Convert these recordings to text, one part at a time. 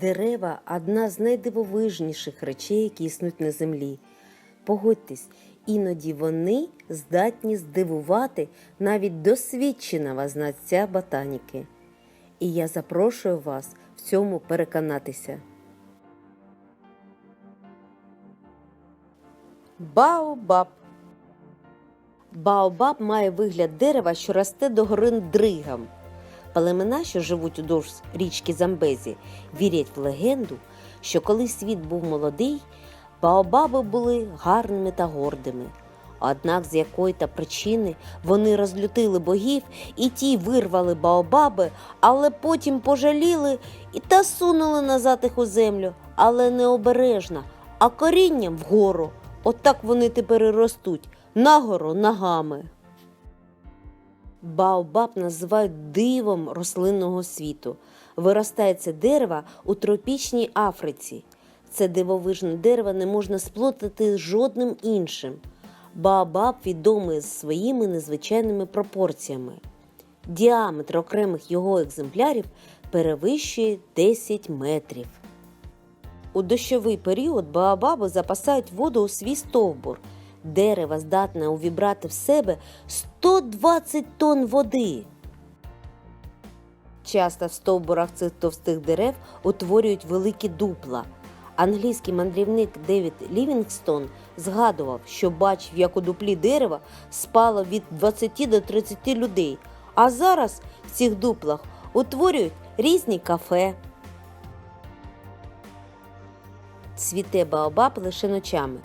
Дерева одна з найдивовижніших речей, які існують на землі. Погодьтесь, іноді вони здатні здивувати навіть досвідченого знавця ботаніки. І я запрошую вас в цьому переконатися. Баобаб. Баобаб має вигляд дерева, що росте до гори дригам. Племена, що живуть удовж річки Замбезі, вірять в легенду, що коли світ був молодий, баобаби були гарними та гордими. Однак з якої то причини вони розлютили богів, і ті вирвали баобаби, але потім пожаліли і та сунули назад їх у землю, але не обережно, а корінням вгору. Отак вони тепер і ростуть нагору ногами. Баобаб називають дивом рослинного світу. Виростає це дерево у тропічній Африці. Це дивовижне дерево не можна сплутати з жодним іншим. Баобаб відомий своїми незвичайними пропорціями. Діаметр окремих його екземплярів перевищує 10 метрів. У дощовий період баобаби запасають воду у свій стовбур. Дерево здатне увібрати в себе 120 тонн води. Часто в стовбурах цих товстих дерев утворюють великі дупла. Англійський мандрівник Девід Лівінгстон згадував, що бачив, як у дуплі дерева спало від 20 до 30 людей, а зараз в цих дуплах утворюють різні кафе. Цвіте баобаб лише ночами.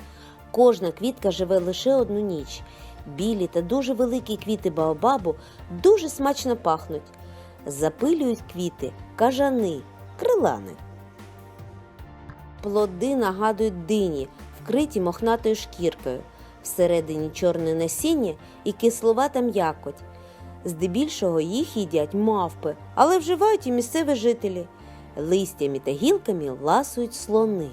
Кожна квітка живе лише одну ніч. Білі та дуже великі квіти баобабу дуже смачно пахнуть. Запилюють квіти кажани, крилани. Плоди нагадують дині, вкриті мохнатою шкіркою. Всередині чорне насіння і кисловата м'якоть. Здебільшого їх їдять мавпи, але вживають і місцеві жителі. Листями та гілками ласують слони.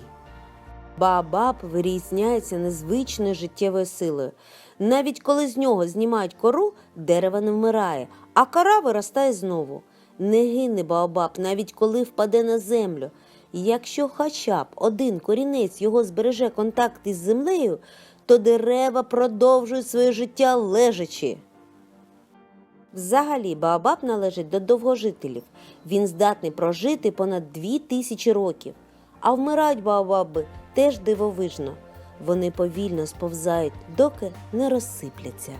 Баобаб вирізняється незвичною життєвою силою. Навіть коли з нього знімають кору, дерево не вмирає, а кора виростає знову. Не гине Баобаб, навіть коли впаде на землю. Якщо хоча б один корінець його збереже контакт із землею, то дерева продовжують своє життя лежачи. Взагалі, Баобаб належить до довгожителів. Він здатний прожити понад дві тисячі років. А вмирають Баобаби теж дивовижно. Вони повільно сповзають, доки не розсипляться.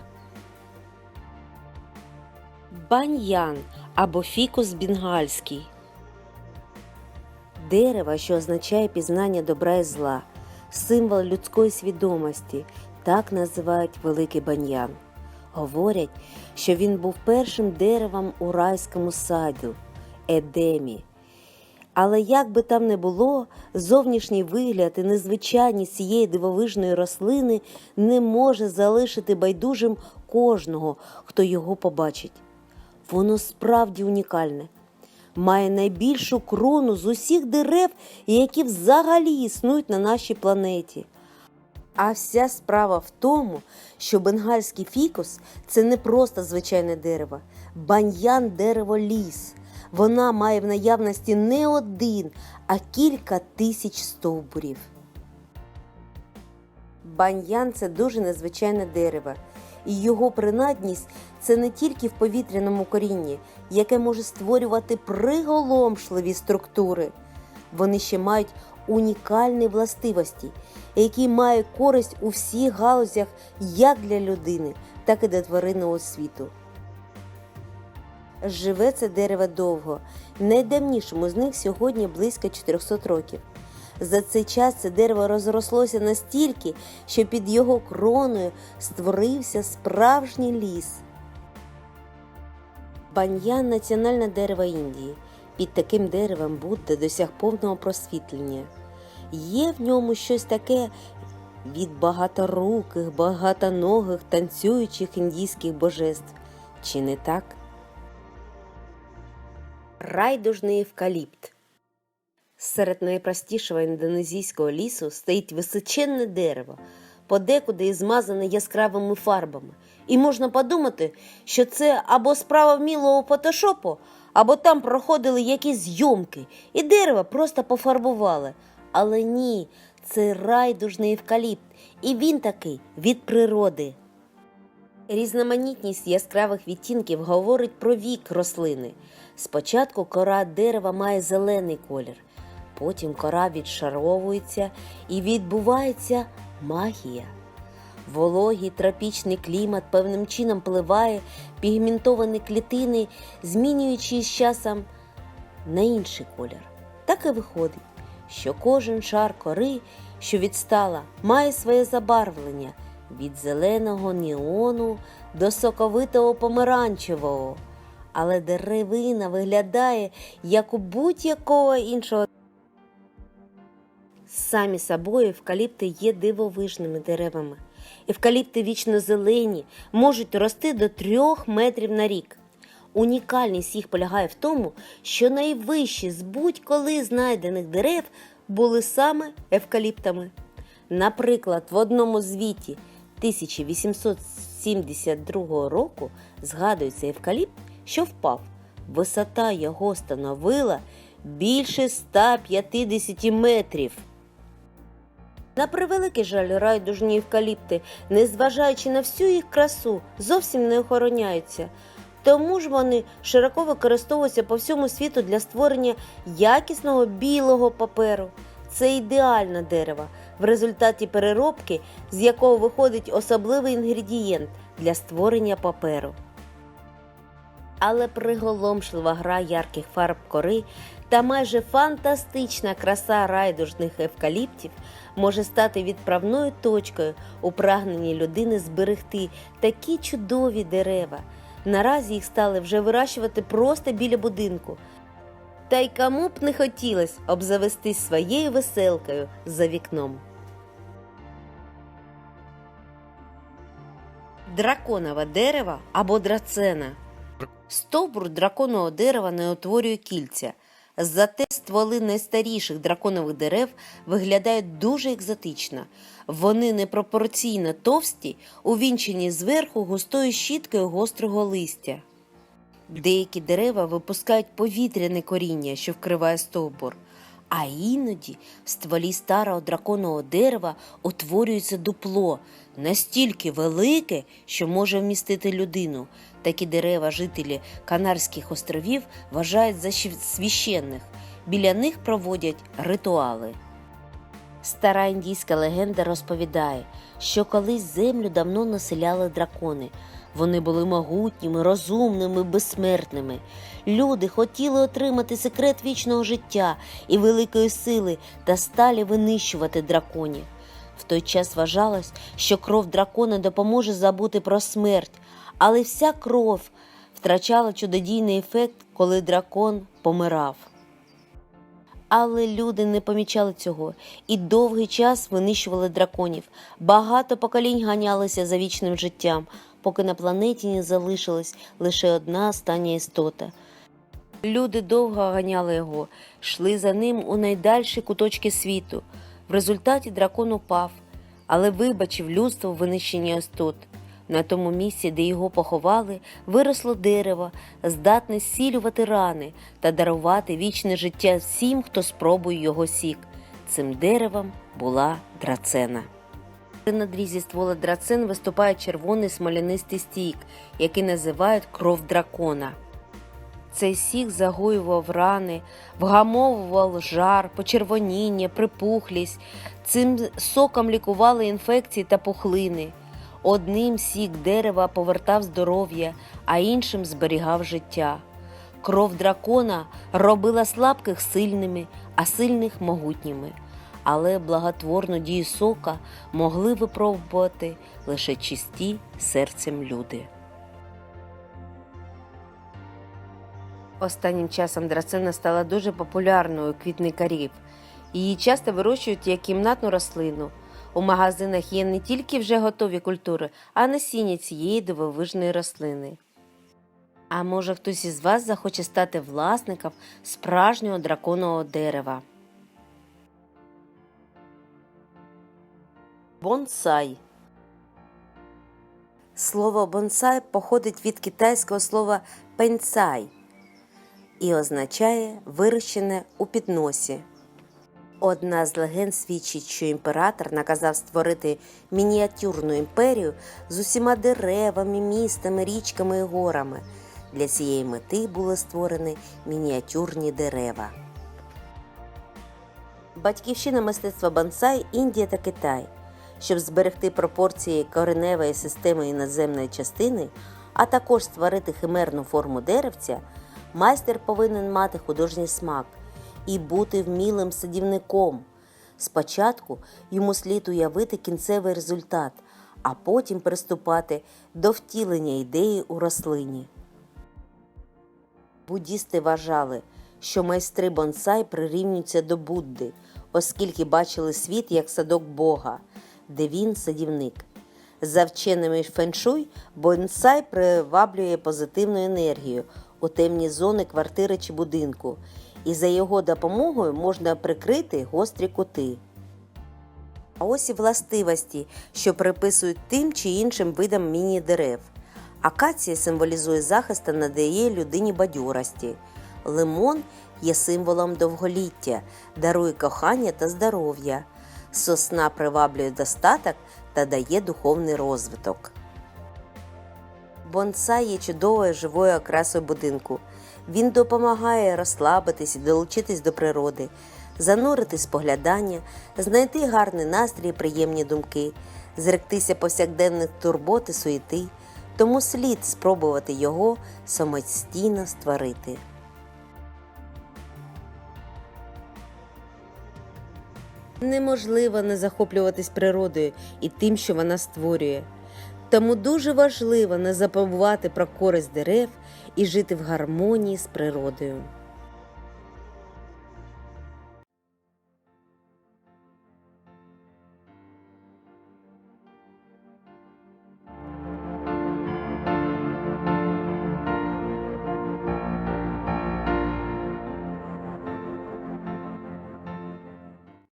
Баньян або фікус бенгальський. Дерево, що означає пізнання добра і зла, символ людської свідомості, так називають великий баньян. Говорять, що він був першим деревом у райському саду Едемі. Але як би там не було, зовнішній вигляд і незвичайність цієї дивовижної рослини не може залишити байдужим кожного, хто його побачить. Воно справді унікальне, має найбільшу крону з усіх дерев, які взагалі існують на нашій планеті. А вся справа в тому, що бенгальський фікус це не просто звичайне дерево, баньян дерево ліс. Вона має в наявності не один, а кілька тисяч стовбурів. Баньян це дуже незвичайне дерево, і його принадність це не тільки в повітряному корінні, яке може створювати приголомшливі структури. Вони ще мають унікальні властивості, які мають користь у всіх галузях як для людини, так і для тваринного світу. Живе це дерево довго. Найдавнішому з них сьогодні близько 400 років. За цей час це дерево розрослося настільки, що під його кроною створився справжній ліс. Баньян національне дерево Індії. Під таким деревом Будда досяг повного просвітлення. Є в ньому щось таке від багаторуких, багатоногих, танцюючих індійських божеств. Чи не так? Райдужний евкаліпт. Серед найпростішого індонезійського лісу стоїть височенне дерево, подекуди і змазане яскравими фарбами. І можна подумати, що це або справа вмілого фотошопу, або там проходили якісь зйомки, і дерева просто пофарбували. Але ні, це райдужний евкаліпт, і він такий від природи. Різноманітність яскравих відтінків говорить про вік рослини. Спочатку кора дерева має зелений колір, потім кора відшаровується і відбувається магія. Вологий тропічний клімат певним чином впливає пігментовані клітини, змінюючи з часом на інший колір. Так і виходить, що кожен шар кори, що відстала, має своє забарвлення від зеленого неону до соковитого помаранчевого. Але деревина виглядає як у будь-якого іншого. Самі собою евкаліпти є дивовижними деревами. Евкаліпти вічно зелені, можуть рости до трьох метрів на рік. Унікальність їх полягає в тому, що найвищі з будь-коли знайдених дерев були саме евкаліптами. Наприклад, в одному звіті 1872 року згадується евкаліпт, що впав. Висота його становила більше 150 метрів. На превеликий жаль, райдужні евкаліпти, незважаючи на всю їх красу, зовсім не охороняються. Тому ж вони широко використовуються по всьому світу для створення якісного білого паперу. Це ідеальне дерево, в результаті переробки, з якого виходить особливий інгредієнт для створення паперу. Але приголомшлива гра ярких фарб кори та майже фантастична краса райдужних евкаліптів може стати відправною точкою у прагненні людини зберегти такі чудові дерева. Наразі їх стали вже вирощувати просто біля будинку. Та й кому б не хотілося обзавестись своєю веселкою за вікном. Драконове дерево або драцена. Стовбур драконового дерева не утворює кільця. Зате стволи найстаріших драконових дерев виглядають дуже екзотично. Вони непропорційно товсті, увінчені зверху густою щіткою гострого листя. Деякі дерева випускають повітряне коріння, що вкриває стовбур. А іноді в стволі старого драконового дерева утворюється дупло настільки велике, що може вмістити людину. Такі дерева жителі Канарських островів вважають за священних. Біля них проводять ритуали. Стара індійська легенда розповідає, що колись землю давно населяли дракони. Вони були могутніми, розумними, безсмертними. Люди хотіли отримати секрет вічного життя і великої сили та сталі винищувати драконів. В той час вважалось, що кров дракона допоможе забути про смерть, але вся кров втрачала чудодійний ефект, коли дракон помирав. Але люди не помічали цього і довгий час винищували драконів. Багато поколінь ганялися за вічним життям, поки на планеті не залишилась лише одна остання істота. Люди довго ганяли його, йшли за ним у найдальші куточки світу. В результаті дракон упав, але вибачив людство в винищенні істот. На тому місці, де його поховали, виросло дерево, здатне зцілювати рани та дарувати вічне життя всім, хто спробує його сік. Цим деревом була драцена. При надрізі ствола драцен виступає червоний смолянистий стік, який називають кров дракона. Цей сік загоював рани, вгамовував жар, почервоніння, припухлість. Цим соком лікували інфекції та пухлини. Одним сік дерева повертав здоров'я, а іншим зберігав життя. Кров дракона робила слабких сильними, а сильних могутніми. Але благотворну дію сока могли випробувати лише чисті серцем люди. Останнім часом драцена стала дуже популярною у квітникарів. Її часто вирощують як кімнатну рослину. У магазинах є не тільки вже готові культури, а насіння цієї дивовижної рослини. А може хтось із вас захоче стати власником справжнього драконового дерева. Бонсай. Слово бонсай походить від китайського слова пенцай. і означає вирощене у підносі. Одна з легенд свідчить, що імператор наказав створити мініатюрну імперію з усіма деревами, містами, річками і горами. Для цієї мети були створені мініатюрні дерева. Батьківщина мистецтва бонсай Індія та Китай. Щоб зберегти пропорції кореневої системи і надземної частини, а також створити химерну форму деревця, майстер повинен мати художній смак і бути вмілим садівником. Спочатку йому слід уявити кінцевий результат, а потім приступати до втілення ідеї у рослині. Буддісти вважали, що майстри бонсай прирівнюються до Будди, оскільки бачили світ як садок Бога, де він садівник. За вченими феншуй, бонсай приваблює позитивну енергію у темні зони квартири чи будинку, і за його допомогою можна прикрити гострі кути. А ось і властивості, що приписують тим чи іншим видам міні-дерев. Акація символізує захист та надає людині бадьорості. Лимон є символом довголіття, дарує кохання та здоров'я. Сосна приваблює достаток та дає духовний розвиток. Бонсай є чудовою живою окрасою будинку. Він допомагає розслабитись і долучитись до природи, занурити споглядання, знайти гарний настрій і приємні думки, зректися повсякденних турбот і суєти, тому слід спробувати його самостійно створити. Неможливо не захоплюватись природою і тим, що вона створює. Тому дуже важливо не забувати про користь дерев і жити в гармонії з природою.